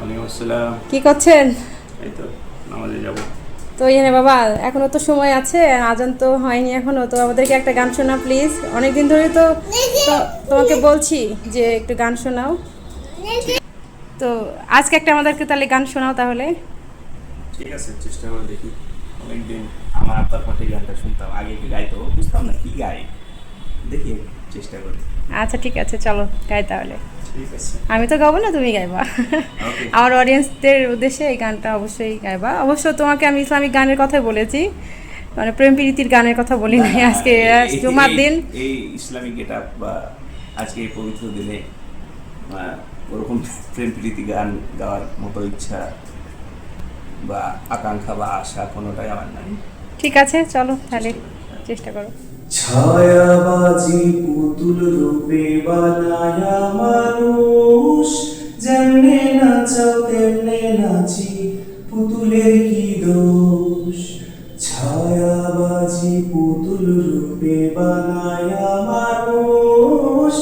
আসসালাম। কি করছেন? এই তো নামাজে যাব। তো এখানে বাবা এখনও তো সময় আছে আজান তো হয়নি এখনও তো আমাদেরকে একটা গান শোনা প্লিজ অনেক দিন ধরে তো তোমাকে বলছি যে একটু গান শোনাও। তো আজকে একটা আমাদেরকে তাহলে গান শোনাও তাহলে। ঠিক আছে চেষ্টা করে দেখি। অনেকদিন আমার আপনার গানটা শুনতাম আগে কি গাইতো? বুঝতাম না কি গাই দেখি চেষ্টা করি। আচ্ছা ঠিক আছে চলো গাই তাহলে। আমি তো গাবো না তুমি গাইবা। আমার অডিয়েন্সদের উদ্দেশ্যে এই গানটা অবশ্যই গাইবা। অবশ্য তোমাকে আমি ইসলামিক গানের কথাই বলেছি। মানে প্রেম প্রীতির গানের কথা বলি নাই আজকে জুমার দিন। এই ইসলামিক গেট বা আজকে এই পবিত্র দিনে ওরকম প্রেম প্রীতি গান গাওয়ার মতো ইচ্ছা বা আকাঙ্ক্ষা বা আশা কোনোটাই আমার নাই। ঠিক আছে চলো তাহলে চেষ্টা করো। ছায়াবাজি পুতুল রূপে বানায়া। তেমনে নাচি, পুতুলের কি দোষ? ছায়াবাজি পুতুল রূপে বানায়া মানুষ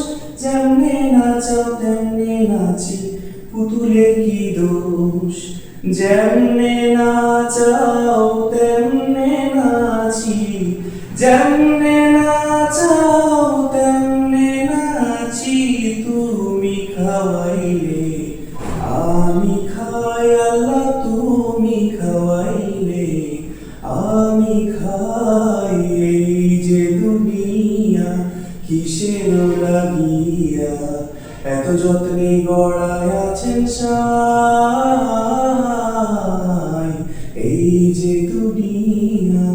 যেমনে নাচাও, তেমনে নাচি, পুতুলের কি দোষ? যেমনে নাচাও, তেমনে নাচি। যেমনে নাচাও, তেমনে নাচি। তুমি খাওয়াইলে আমি আমি খাই, এই যে দুনিয়া কিসের লাগিয়া এত যত্নে গড়ায় আছেন সাই, এই যে দুনিয়া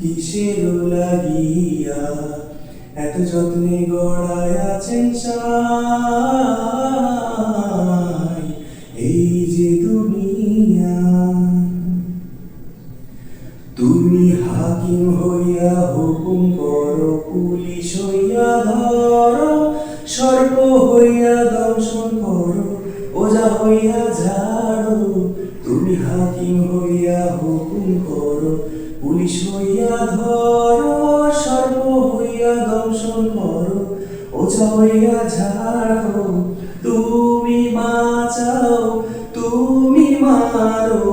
কিসের লাগিয়া এত যত্নে গড়ায় আছেন সাই। হাকিম হইয়া হুকুম করো, পুলিশ হইয়া ধরো, সর্প হইয়া দংশন করো, ওজা হইয়া ঝাড়ো, তুমি হাকিম হইয়া হুকুম করো, পুলিশ হইয়া ধরো, সর্প হইয়া দংশন করো, ওজা হইয়া ঝাড়ো, তুমি বাঁচাও, তুমি মারো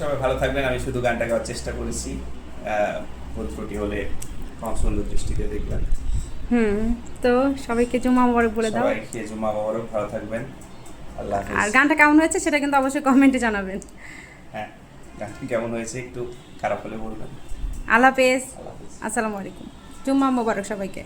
সবাই ভালো থাকবেন। আমি শুধু গানটা গাওয়ার চেষ্টা করেছি। ভুল ত্রুটি হলে ক্ষমা সুন্দর দৃষ্টিতে দেখবেন। হুম তো সবাইকে জুমা মোবারক বলে দাও। সবাই খেয়ে জুমা বাবারও ভালো থাকবেন। আল্লাহ আর গানটা কেমন হয়েছে সেটা কিন্তু অবশ্যই কমেন্টে জানাবেন। হ্যাঁ গানটি কেমন হয়েছে একটু খারাপ হলে বলবেন। আল্লাহ হাফেজ। আল্লাহ হাফেজ। আসসালামু আলাইকুম। জুম্মা মোবারক সবাইকে।